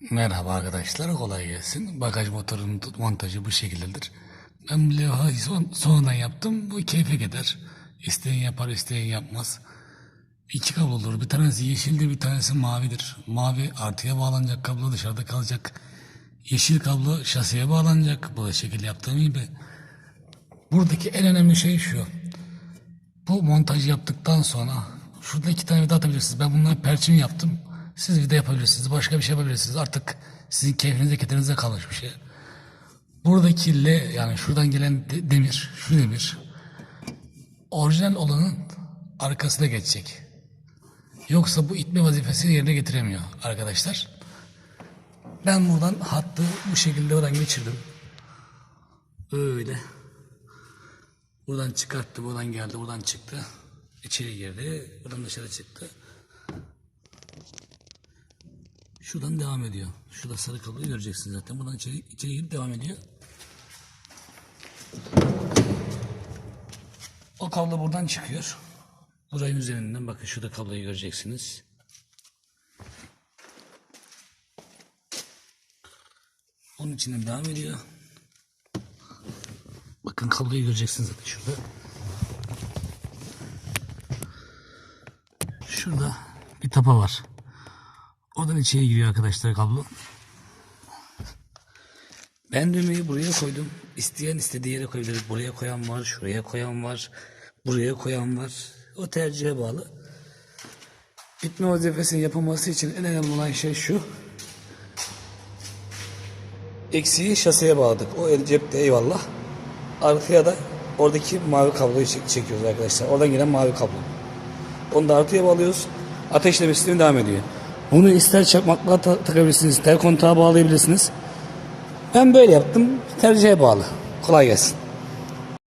Merhaba arkadaşlar, kolay gelsin. Bagaj motorunun montajı bu şekildedir. Ben levhayı son, sonradan yaptım, bu keyfe gider. İsteyen yapar, isteyen yapmaz. İki kablo olur, bir tanesi yeşildir, bir tanesi mavidir. Mavi artıya bağlanacak kablo dışarıda kalacak. Yeşil kablo şasiye bağlanacak, bu şekil yaptığım gibi. Buradaki en önemli şey şu. Bu montajı yaptıktan sonra şurada iki tane vida atabilirsiniz. Ben bunları perçin yaptım. Siz vida yapabilirsiniz. Başka bir şey yapabilirsiniz. Artık sizin keyfinize ketinize kalmış bir şey. Buradaki L yani şuradan gelen de- demir, şu demir orijinal olanın arkasına geçecek. Yoksa bu itme vazifesini yerine getiremiyor arkadaşlar. Ben buradan hattı bu şekilde oradan geçirdim. Öyle. Buradan çıkarttı, buradan geldi, buradan çıktı. İçeri girdi, buradan dışarı çıktı. Şuradan devam ediyor. Şurada sarı kabloyu göreceksiniz zaten. Buradan içeri, içeri girip devam ediyor. O kablo buradan çıkıyor. Burayın üzerinden bakın şurada kabloyu göreceksiniz. Onun içinden devam ediyor. Bakın kabloyu göreceksiniz zaten şurada. Şurada bir tapa var. Oradan içeri giriyor arkadaşlar kablo. Ben düğmeyi buraya koydum. İsteyen istediği yere koyabilir. Buraya koyan var, şuraya koyan var, buraya koyan var. O tercihe bağlı. Bitme vazifesini yapılması için en önemli olan şey şu. Eksiği şaseye bağladık. O el cepte eyvallah. Arkaya da oradaki mavi kabloyu çek- çekiyoruz arkadaşlar. Oradan gelen mavi kablo. Onu da artıya bağlıyoruz. Ateşleme sistemi devam ediyor. Bunu ister çakmakla ta- takabilirsiniz, ister kontağa bağlayabilirsiniz. Ben böyle yaptım. Tercihe bağlı. Kolay gelsin.